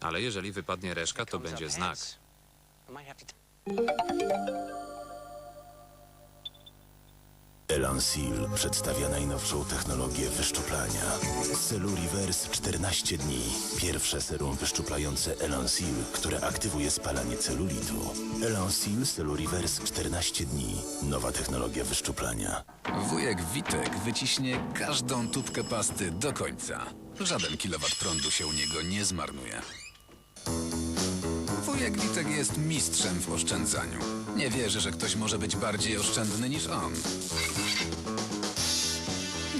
Ale jeżeli wypadnie reszka, to będzie znak. Elan Seal przedstawia najnowszą technologię wyszczuplania. Celuriverse 14 dni. Pierwsze serum wyszczuplające Elan Seal, które aktywuje spalanie celulitu. Elan Seal Celuriverse 14 dni. Nowa technologia wyszczuplania. Wujek Witek wyciśnie każdą tubkę pasty do końca. Żaden kilowat prądu się u niego nie zmarnuje. Wujek Witek jest mistrzem w oszczędzaniu. Nie wierzy, że ktoś może być bardziej oszczędny niż on.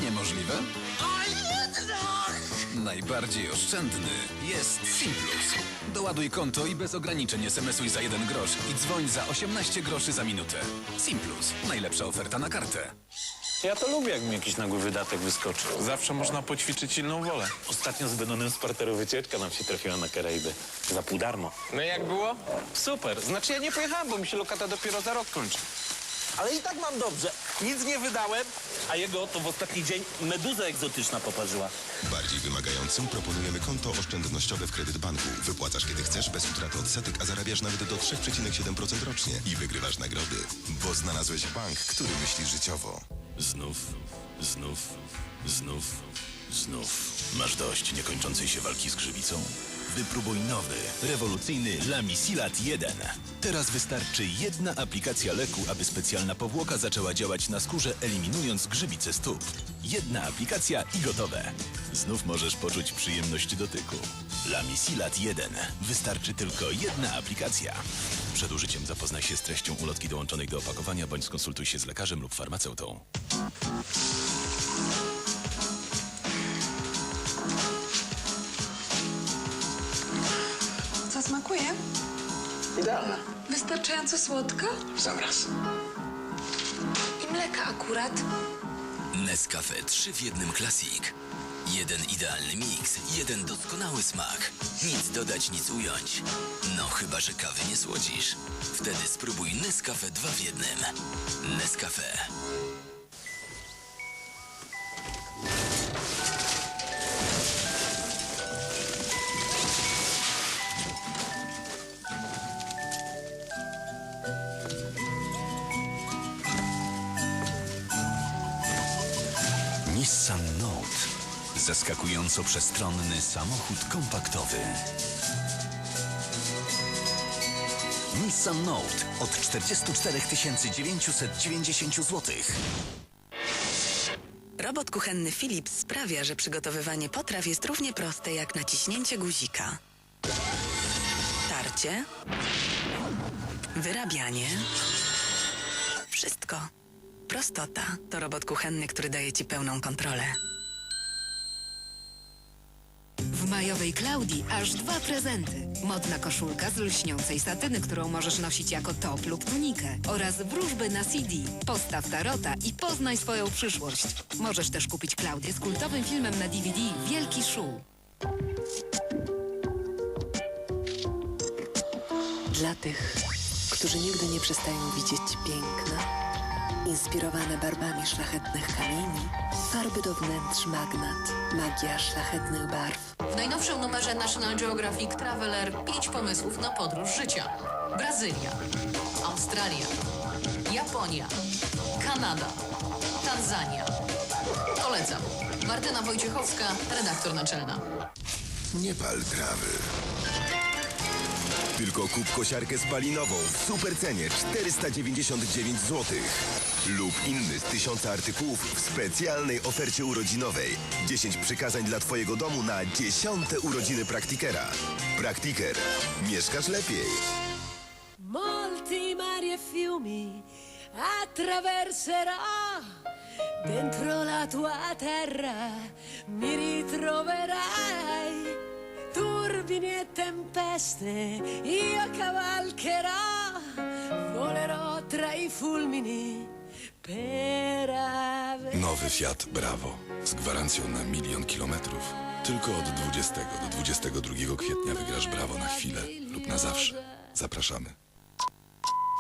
Niemożliwe? Najbardziej oszczędny jest Simplus. Doładuj konto i bez ograniczeń SMS-uj za 1 grosz i dzwoń za 18 groszy za minutę. Simplus. Najlepsza oferta na kartę. Ja to lubię, jak mi jakiś nagły wydatek wyskoczy. Zawsze można poćwiczyć silną wolę. Ostatnio z Benonem z parteru wycieczka nam się trafiła na Karaiby. Za pół darmo. No i jak było? Super. Znaczy ja nie pojechałem, bo mi się lokata dopiero za rok kończy. Ale i tak mam dobrze. Nic nie wydałem, a jego to w ostatni dzień meduza egzotyczna poparzyła. Bardziej wymagającym proponujemy konto oszczędnościowe w Kredyt Banku. Wypłacasz kiedy chcesz, bez utraty odsetek, a zarabiasz nawet do 3,7% rocznie i wygrywasz nagrody. Bo znalazłeś bank, który myśli życiowo. Znów, znów, znów, znów. Masz dość niekończącej się walki z grzybicą? Wypróbuj nowy, rewolucyjny Lamisilat 1. Teraz wystarczy jedna aplikacja leku, aby specjalna powłoka zaczęła działać na skórze, eliminując grzybice stóp. Jedna aplikacja i gotowe. Znów możesz poczuć przyjemność dotyku. Lamisilat 1. Wystarczy tylko jedna aplikacja. Przed użyciem zapoznaj się z treścią ulotki dołączonej do opakowania, bądź skonsultuj się z lekarzem lub farmaceutą. Co smakuje? Idealne. Wystarczająco słodka? W sam raz. I mleka akurat. Nescafe 3 w jednym Classic. Jeden idealny miks, jeden doskonały smak. Nic dodać, nic ująć. No chyba, że kawy nie słodzisz. Wtedy spróbuj Nescafe 2 w jednym. Nescafe. Nissan Note. Zaskakująco przestronny samochód kompaktowy. Nissan Note od 44 990 zł. Robot kuchenny Philips sprawia, że przygotowywanie potraw jest równie proste jak naciśnięcie guzika. Tarcie. Wyrabianie. Wszystko. Prostota to robot kuchenny, który daje Ci pełną kontrolę. Majowej Klaudii aż dwa prezenty. Modna koszulka z lśniącej satyny, którą możesz nosić jako top lub tunikę. Oraz wróżby na CD. Postaw tarota i poznaj swoją przyszłość. Możesz też kupić Klaudię z kultowym filmem na DVD Wielki Szu. Dla tych, którzy nigdy nie przestają widzieć piękna, inspirowane barbami szlachetnych kamieni, farby do wnętrz magnat, magia szlachetnych barw. W najnowszym numerze National Geographic Traveler 5 pomysłów na podróż życia. Brazylia, Australia, Japonia, Kanada, Tanzania. Polecam. Martyna Wojciechowska, redaktor naczelna. Nie pal trawy. Tylko kup kosiarkę spalinową w super cenie 499 zł. Lub inny z tysiąca artykułów w specjalnej ofercie urodzinowej. 10 przykazań dla Twojego domu na dziesiąte urodziny Praktikera. Praktiker. Mieszkasz lepiej. Molti mari e fiumi attraverserò dentro la tua terra mi ritroverai turbini e tempeste io cavalcherò volerò tra i fulmini per avere Nowy Fiat Bravo z gwarancją na milion kilometrów. Tylko od 20 do 22 kwietnia wygrasz Brawo na chwilę lub na zawsze. Zapraszamy.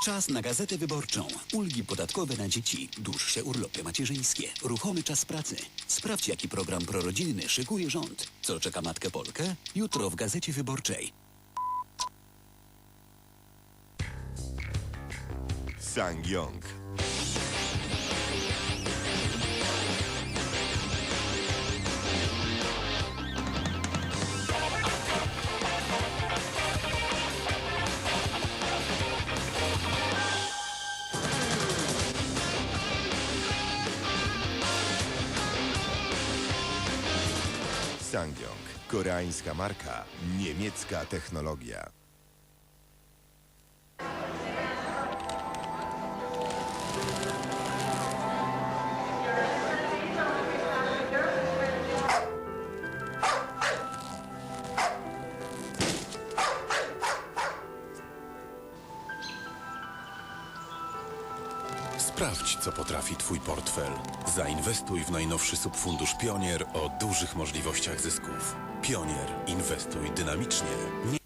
Czas na gazetę wyborczą. Ulgi podatkowe na dzieci, dłuższe urlopy macierzyńskie, ruchomy czas pracy. Sprawdź, jaki program prorodzinny szykuje rząd. Co czeka matkę Polkę? Jutro w gazecie wyborczej. Sangyong. Sangyong. Koreańska marka. Niemiecka technologia. Sprawdź, co potrafi Twój portfel. Zainwestuj w najnowszy subfundusz Pionier o dużych możliwościach zysków. Pionier. Inwestuj dynamicznie. Nie